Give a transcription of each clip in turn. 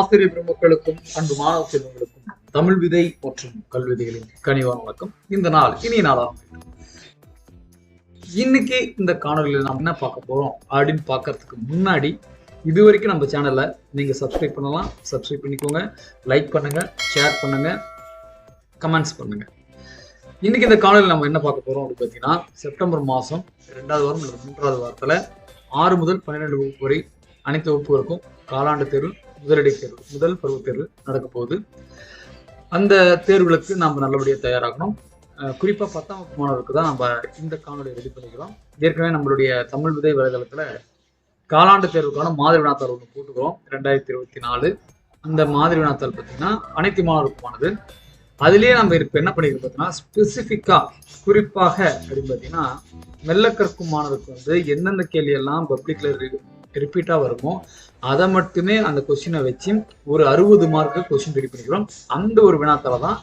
ஆசிரியர் பெருமக்களுக்கும் அன்பு மாணவ செல்வங்களுக்கும் தமிழ் விதை மற்றும் கல்விதைகளின் கனிவான வணக்கம். இந்த நாள் இனிய நாளாக இன்னைக்கு இந்த காணொலியில் நாம் என்ன பார்க்க போறோம் அப்படின்னு பார்க்கறதுக்கு முன்னாடி இது வரைக்கும் நம்ம சேனலை நீங்க சப்ஸ்கிரைப் பண்ணலாம். சப்ஸ்கிரைப் பண்ணிக்கோங்க. லைக் பண்ணுங்க ஷேர் பண்ணுங்க கமெண்ட்ஸ் பண்ணுங்க. இன்னைக்கு இந்த காணொலியில் நம்ம என்ன பார்க்க போறோம் அப்படின்னு பார்த்தீங்கன்னா செப்டம்பர் மாதம் ரெண்டாவது வாரம் இல்லை மூன்றாவது வாரத்தில் ஆறு முதல் பன்னிரெண்டு வகுப்பு வரை அனைத்து வகுப்புகளுக்கும் காலாண்டு தேர்வு முதலடை தேர்வு முதல் பருவ தேர்வு நடக்க போகுது. அந்த தேர்வுகளுக்கு நாம் நல்லபடியாக தயாராகணும். அஹ் குறிப்பா பத்தாம் வகுப்பு மாணவருக்கு தான் நம்ம இந்த காணொலி ரெடி பண்ணிக்கிறோம். ஏற்கனவே நம்மளுடைய தமிழ் விதை வலைதளத்தில் காலாண்டு தேர்வுக்கான மாதிரி வினாத்தாள் ஒன்று போட்டுக்கிறோம் ரெண்டாயிரத்தி இருபத்தி நாலு. அந்த மாதிரி வினாத்தாள் பார்த்தீங்கன்னா அனைத்து மாணவருக்குமானது. அதுலேயே நம்ம இப்போ என்ன பண்ணிருக்கோம் பார்த்தீங்கன்னா ஸ்பெசிஃபிக்காக குறிப்பாக அப்படின்னு பார்த்தீங்கன்னா மெல்ல கற்கும் மாணவருக்கு வந்து எந்தெந்த கேள்வி எல்லாம் பப்ளிக்ல ரிப்பீட்டாக வருமோ அதை மட்டுமே அந்த கொஸ்டினை வச்சு ஒரு அறுபது மார்க்கு கொஸ்டின் ரெடி பண்ணிக்கிறோம். அந்த ஒரு வினாத்தால தான்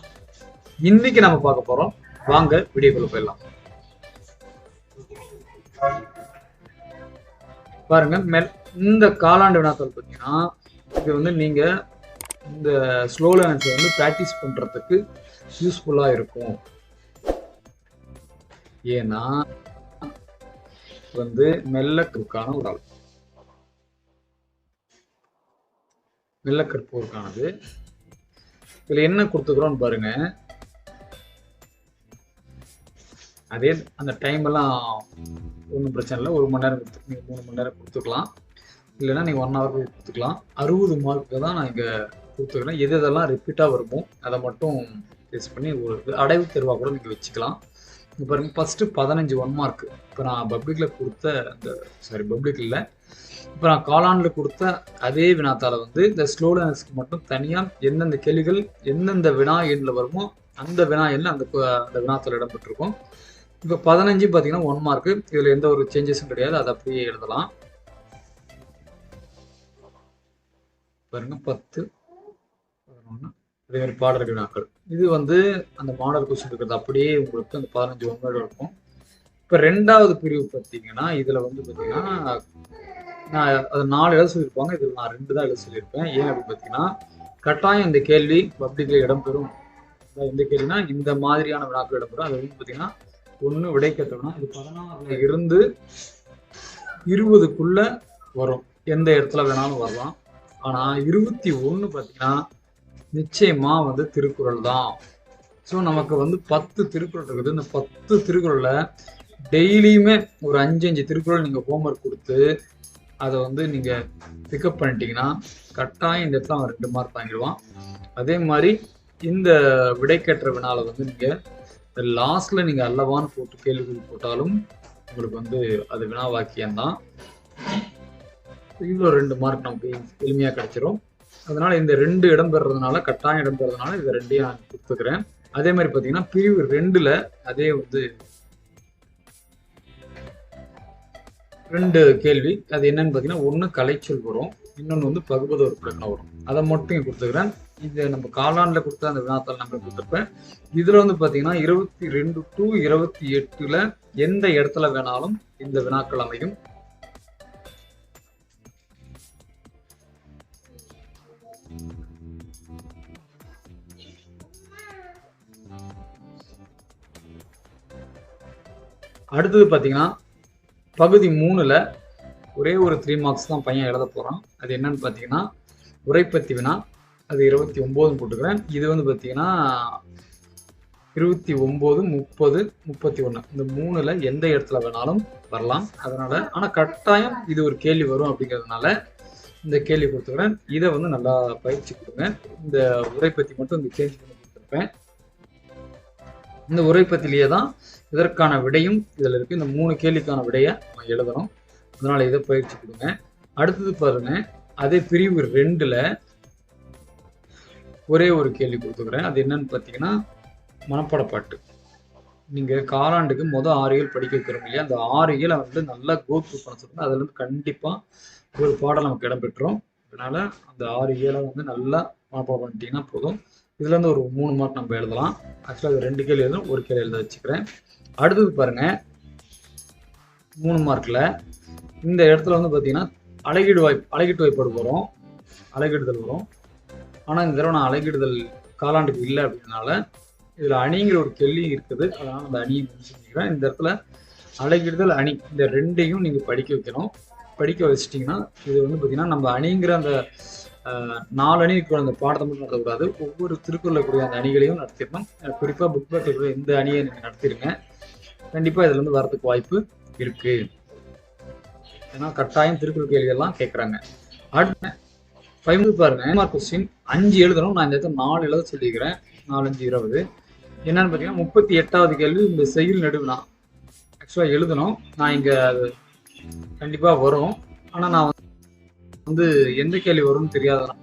இன்னைக்கு நம்ம பார்க்க போறோம். வாங்க வீடியோக்குள்ள போயிடலாம். பாருங்க மெல் இந்த காலாண்டு வினாத்தாள் பார்த்தீங்கன்னா இது வந்து நீங்க இந்த ஸ்லோ லேர்னர்ஸை வந்து ப்ராக்டிஸ் பண்றதுக்கு யூஸ்ஃபுல்லா இருக்கும். ஏன்னா வந்து மெல்ல குறுக்கான ஒரு ஆள். மெல்ல இதில் என்ன கொடுத்துக்கிறோம்னு பாருங்க. அதே அந்த டைம் எல்லாம் ஒன்றும் பிரச்சனை இல்லை. ஒரு மணி நேரம் கொடுத்து நீங்கள் மூணு மணி நேரம் கொடுத்துக்கலாம். இல்லைன்னா நீங்கள் ஒன் ஹவர் கொடுத்துக்கலாம். அறுபது மார்க்கு தான் நான் இங்கே கொடுத்துக்கிறேன் எது இதெல்லாம் ரிப்பீட்டாக வருமோ அதை மட்டும் டெஸ்ட் பண்ணி ஒரு அடைவு தேர்வாக கூட நீங்கள் வச்சுக்கலாம். இப்போ பாருங்கள் ஃபஸ்ட்டு பதினஞ்சு ஒன் மார்க் இப்போ நான் பப்ளிக்கில் கொடுத்த அந்த சாரி பப்ளிக் இல்லை. இப்போ நான் காலானில் கொடுத்த அதே வினாத்தால் வந்து இந்த ஸ்லோலனஸ்க்கு மட்டும் தனியாக எந்தெந்த கேள்விகள் எந்தெந்த வினா எண்ணில் வருமோ அந்த வினா எண்ணில் அந்த அந்த வினாத்தால் இடம்பெற்றிருக்கும். இப்போ பதினஞ்சு பார்த்தீங்கன்னா ஒன் மார்க்கு இதில் எந்த ஒரு சேஞ்சஸும் கிடையாது. அதை அப்படியே எழுதலாம். பாருங்க பத்து பதினொன்று அதே மாதிரி பாடல் வினாக்கள். இது வந்து அந்த மாடல் கொஸ்டின் இருக்கிறது. அப்படியே உங்களுக்கு அந்த பதினஞ்சு ஒன் இருக்கும். இப்போ ரெண்டாவது பிரிவு பார்த்தீங்கன்னா இதில் வந்து பார்த்தீங்கன்னா நான் அது நாலு எழுத சொல்லியிருப்பாங்க. இதில் நான் ரெண்டு தான் எழுத சொல்லியிருப்பேன். ஏன் அப்படின்னு பார்த்தீங்கன்னா கட்டாயம் இந்த கேள்வி பப்ளிக்கில் இடம்பெறும் எந்த இந்த கேள்வினா இந்த மாதிரியான வினாக்கள் இடம்பெறும் அது வந்து பார்த்தீங்கன்னா ஒன்று விடைக்கட்டணும்னா இது பதினாறுல இருந்து இருபதுக்குள்ள வரும். எந்த இடத்துல வேணாலும் வரலாம். ஆனால் இருபத்தி ஒன்று பார்த்தீங்கன்னா நிச்சயமாக வந்து திருக்குறள் தான். ஸோ நமக்கு வந்து பத்து திருக்குறள் இருக்குது. இந்த பத்து திருக்குறளில் டெய்லியுமே ஒரு அஞ்சு அஞ்சு திருக்குறள் நீங்கள் ஹோம்ஒர்க் கொடுத்து அதை வந்து நீங்கள் பிக்கப் பண்ணிட்டீங்கன்னா கட்டாயம் இந்த இடத்துல அவன் ரெண்டு மார்க் வாங்கிடுவான். அதே மாதிரி இந்த விடைக்கற்ற வினால வந்து நீங்கள் இந்த லாஸ்ட்ல நீங்கள் அல்லவான்னு போட்டு கேள்விகள் போட்டாலும் உங்களுக்கு வந்து அது வினாவாக்கியம் தான். இவ்வளோ ரெண்டு மார்க் நமக்கு எளிமையாக கிடைச்சிரும். அதனால இந்த ரெண்டு இடம் பெறதுனால கட்டாயம் இடம் பெறதுனால இதை ரெண்டையும் நான் கொடுத்துக்கிறேன். அதே மாதிரி பார்த்தீங்கன்னா பிரிவு ரெண்டுல அதே வந்து ரெண்டு கேள்வி. அது என்னன்னு பார்த்தீங்கன்னா ஒன்று கலைச்சொல் வரும் இன்னொன்று வந்து பகுபத உறுப்பினர் வரும். அதை மட்டும் கொடுத்துக்கிறேன். இது நம்ம காலாண்டில் கொடுத்த அந்த வினாத்தால் நம்பர் கொடுத்துருப்பேன். இதில் வந்து பார்த்தீங்கன்னா இருபத்தி ரெண்டு டு இருபத்தி எட்டில் எந்த இடத்துல வேணாலும் இந்த வினாக்கள் அமையும்? அடுத்தது பார்த்தீங்கன்னா பகுதி மூணுல ஒரே ஒரு த்ரீ மார்க்ஸ் தான் பையன் எழுத போறான். அது என்னன்னு பார்த்தீங்கன்னா உரைப்பத்தி வினா அது இருபத்தி ஒம்போதுன்னு போட்டுக்கிறேன். இது வந்து பார்த்தீங்கன்னா இருபத்தி ஒம்பது முப்பது முப்பத்தி ஒன்று இந்த மூணுல எந்த இடத்துல வேணாலும் வரலாம். அதனால ஆனால் கட்டாயம் இது ஒரு கேள்வி வரும் அப்படிங்கிறதுனால இந்த கேள்வி கொடுத்துக்கிறேன். இதை வந்து நல்லா பயிற்சி கொடுங்க. இந்த உரைப்பத்தி மட்டும் இந்த சேஞ்ச் பண்ணி கொடுத்துருப்பேன். இந்த உரைப்பத்திலேயே தான் இதற்கான விடையும் இதில் இருக்குது இந்த மூணு கேள்விக்கான விடையை நம்ம எழுதணும். அதனால் இதை பயிற்சி கொடுங்க. அடுத்தது பாருங்க. அதே பிரிவு ரெண்டில் ஒரே ஒரு கேள்வி கொடுத்துக்கிறேன். அது என்னன்னு பார்த்தீங்கன்னா மனப்பாட பாட்டு காலாண்டுக்கு மொதல் ஆறு இயல் படிக்க வைக்கிறோம் இல்லையா? அந்த ஆறு இயலை வந்து நல்லா கோத்ரூ பண்ண சொல்லுங்க. அதுல இருந்து ஒரு பாடம் நமக்கு இடம்பெற்றோம் அதனால் அந்த ஆறு இயலை வந்து நல்லா மனப்பாடம் பண்ணிட்டீங்கன்னா போதும். இதுல இருந்து ஒரு மூணு மார்க் நம்ம எழுதலாம். ஆக்சுவலாக ரெண்டு கேள்வி எழுதும் ஒரு கேள்வி எழுத வச்சுக்கிறேன். அடுத்தது பாருங்க மூணு மார்க்ல இந்த இடத்துல வந்து பார்த்தீங்கன்னா அழகீடு வாய்ப்பு அழகிட்டு வாய்ப்பாடு வரும். அழகிடுதல் வரும். ஆனால் இந்த தடவை நான் அழகிடுதல் காலாண்டுக்கு இல்லை அப்படின்னால இதில் அணிங்கிற ஒரு கேள்வி இருக்குது. அதனால் அந்த அணியை முடிச்சுக்கிறேன் இந்த இடத்துல அலைகிடுதல் அணி இந்த ரெண்டையும் நீங்கள் படிக்க வைக்கணும். படிக்க வச்சிட்டிங்கன்னா இது வந்து பார்த்தீங்கன்னா நம்ம அணிங்கிற அந்த நாலு அணி இருக்கிற அந்த பாடத்தை மட்டும் நடத்தக்கூடாது. ஒவ்வொரு திருக்குறளில் கூடிய அந்த அணிகளையும் நடத்திருப்பேன் குறிப்பாக புக் பேக்கில் இருக்கிற இந்த அணியை நீங்கள் நடத்திடுங்க. கண்டிப்பாக இதுல இருந்து வரதுக்கு வாய்ப்பு இருக்கு. ஏன்னா கட்டாயம் திருக்குறள் கேள்விகள்லாம் கேட்குறாங்க அடுத்த ஃபைவ் பாருங்க. மார்க் கொஸ்டின் அஞ்சு எழுதணும். நான் இந்த இடத்துல நாலு எழுத சொல்லிக்கிறேன். நாலஞ்சு இருபது. என்னன்னு பார்த்தீங்கன்னா முப்பத்தி எட்டாவது கேள்வி இந்த செயல் நடுவுனா. ஆக்சுவலாக எழுதணும். நான் இங்கே கண்டிப்பாக வரும். ஆனால் நான் வந்து எந்த கேள்வி வரும்னு தெரியாதான்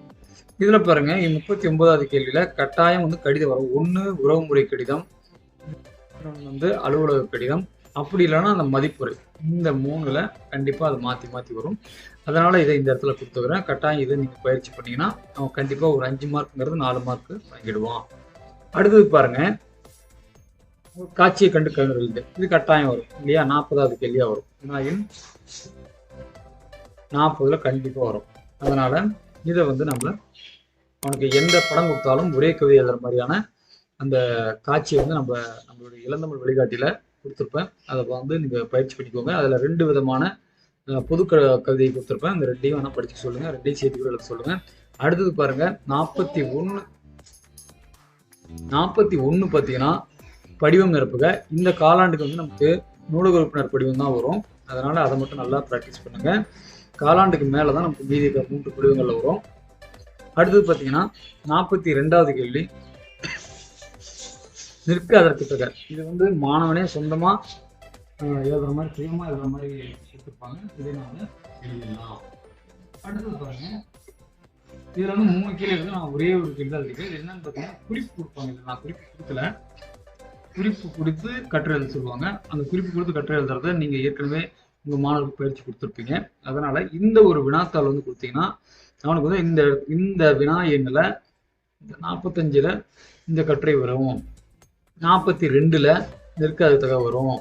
இதில் பாருங்க முப்பத்தி ஒன்பதாவது கேள்வியில கட்டாயம் வந்து கடிதம் வரும். ஒன்று உறவுமுறை கடிதம் வந்து அலுவலக கடிதம். அப்படி இல்லைன்னா அந்த மதிப்புரை. இந்த மூணுல கண்டிப்பாக அதை மாத்தி மாத்தி வரும். அதனால இதை இந்த இடத்துல கொடுத்துக்கிறேன் கட்டாயம் இதை நீங்க பயிற்சி பண்ணீங்கன்னா அவன் கண்டிப்பாக ஒரு அஞ்சு மார்க்குங்கிறது நாலு மார்க் வாங்கிடுவான் அடுத்தது பாருங்க காட்சியை கண்டு கவிஞர் இது கட்டாயம் வரும். இல்லையா? நாற்பதாவது கேள்வியா வரும். வினாயின் நாற்பதுல கண்டிப்பாக வரும். அதனால இதை வந்து நம்ம அவனுக்கு எந்த படம் கொடுத்தாலும் ஒரே கவிதை எழுதுற மாதிரியான அந்த காட்சியை வந்து நம்ம நம்மளுடைய இளந்தமிழ் வழிகாட்டியில் கொடுத்துருப்பேன். அதை வந்து நீங்கள் பயிற்சி பண்ணிக்கோங்க. அதில் ரெண்டு விதமான பொது க கவிதையை கொடுத்துருப்பேன். அந்த ரெண்டையும் வேணால் படிச்சு சொல்லுங்கள் ரெண்டையும் சேர்த்து கூட எழுத சொல்லுங்கள் அடுத்தது பாருங்கள் நாற்பத்தி ஒன்று நாற்பத்தி ஒன்று பார்த்தீங்கன்னா படிவம் நிரப்புக. இந்த காலாண்டுக்கு வந்து நமக்கு நூலக உறுப்பினர் படிவம் தான் வரும். அதனால் அதை மட்டும் நல்லா ப்ராக்டிஸ் பண்ணுங்கள் காலாண்டுக்கு மேலே தான் நமக்கு மீதி மூன்று படிவங்களில் வரும். அடுத்தது பார்த்தீங்கன்னா நாற்பத்தி ரெண்டாவது கேள்வி. நிற்க அதற்கு தகர் இது வந்து மாணவனே சொந்தமா எழுதுகிற எழுதுற மாதிரி சுயமாக எழுதுற மாதிரி கொடுத்துருப்பாங்க இதை நாம எழுதிடலாம் அடுத்தது பாருங்க. இதில் வந்து மூணு கேள்வி இருக்கு. நான் ஒரே ஒரு கேள்வி தான் இருக்கு என்னன்னு பார்த்தீங்கன்னா குறிப்பு கொடுப்பாங்க. இதில் நான் குறிப்பு கொடுக்கல. குறிப்பு கொடுத்து கட்டுரை எழுத சொல்லுவாங்க. அந்த குறிப்பு கொடுத்து கட்டுரை எழுதுறத நீங்கள் ஏற்கனவே உங்கள் மாணவர்களுக்கு பயிற்சி கொடுத்துருப்பீங்க. அதனால் இந்த ஒரு வினாத்தாள் வந்து கொடுத்தீங்கன்னா அவனுக்கு வந்து இந்த இந்த வினா எண்ணில் இந்த நாற்பத்தஞ்சில் இந்த கட்டுரை வரும். நாற்பத்தி ரெண்டில் நிற்காத தகவல் வரும்.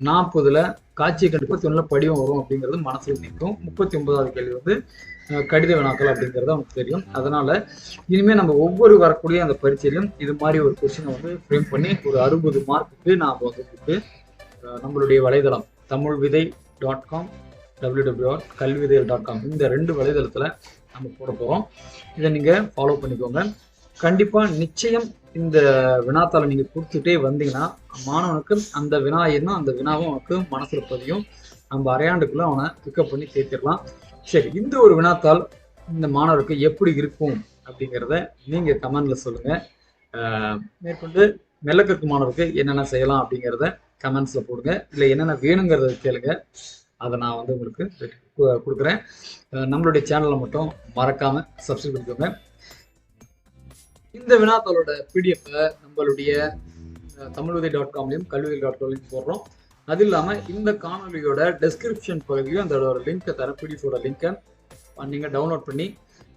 நாற்பதுல காட்சியை கண்டு முப்பத்தி ஒன்றில் படிவம் வரும் அப்படிங்கிறது மனசில் நிற்கும். முப்பத்தி ஒன்பதாவது கேள்வி வந்து கடித வினாக்கள் அப்படிங்கிறது அவனுக்கு தெரியும். அதனால இனிமேல் நம்ம ஒவ்வொரு வரக்கூடிய அந்த பரீட்சையிலும் இது மாதிரி ஒரு கொஸ்டினை வந்து ஃப்ரேம் பண்ணி ஒரு அறுபது மார்க்குக்கு நாம் வந்து நம்மளுடைய வலைதளம் Tamil Vithai dot com W W Kalvithai dot com இந்த ரெண்டு வலைதளத்தில் நம்ம போட போகிறோம் இதை நீங்கள் ஃபாலோ பண்ணிக்கோங்க. கண்டிப்பாக நிச்சயம் இந்த வினாத்தாளை நீங்கள் கொடுத்துட்டே வந்தீங்கன்னா மாணவனுக்கு அந்த வினா என்ன அந்த வினாவும் அவனுக்கு மனசில் பதியும். நம்ம அரையாண்டுக்குள்ளே அவனை பிக்கப் பண்ணி சேர்த்திடலாம். சரி இந்த ஒரு வினாத்தாள் இந்த மாணவருக்கு எப்படி இருக்கும் அப்படிங்கிறத நீங்கள் கமெண்டில் சொல்லுங்கள் மேற்கொண்டு மெல்லக்கற்கு மாணவருக்கு என்னென்ன செய்யலாம் அப்படிங்கிறத கமெண்ட்ஸில் போடுங்க. இல்லை என்னென்ன வேணுங்கிறத கேளுங்க. அதை நான் வந்து உங்களுக்கு கொடுக்குறேன். நம்மளுடைய சேனலை மட்டும் மறக்காம சப்ஸ்கிரைப் பண்ணிக்கோங்க. இந்த வினாத்தாளோட பிடிஎஃப்பை நம்மளுடைய தமிழ்வதி டாட் காம்லையும் கல்வியில் டாட் காம்லையும் போடுறோம். அது இல்லாமல் இந்த காணொலியோட டெஸ்கிரிப்ஷன் பகுதியும் அதோட லிங்கை தர பிடிஎஃபோட லிங்கை நீங்கள் டவுன்லோட் பண்ணி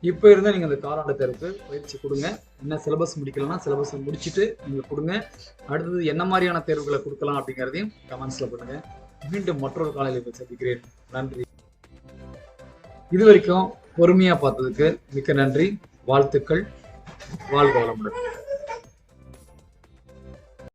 இப்போ இருந்தால் நீங்கள் அந்த காலாண்டு தேர்வுக்கு பயிற்சி கொடுங்க. என்ன சிலபஸ் முடிக்கலன்னா சிலபஸ் முடிச்சுட்டு நீங்கள் கொடுங்க. அடுத்தது என்ன மாதிரியான தேர்வுகளை கொடுக்கலாம் அப்படிங்கிறதையும் கமெண்ட்ஸில் பண்ணுங்கள் மீண்டும் மற்றொரு காலையில் சந்திக்கிறேன். நன்றி. இது வரைக்கும் பொறுமையாக பார்த்ததுக்கு மிக்க நன்றி. வாழ்த்துக்கள். வாழ்க வளமுடன்.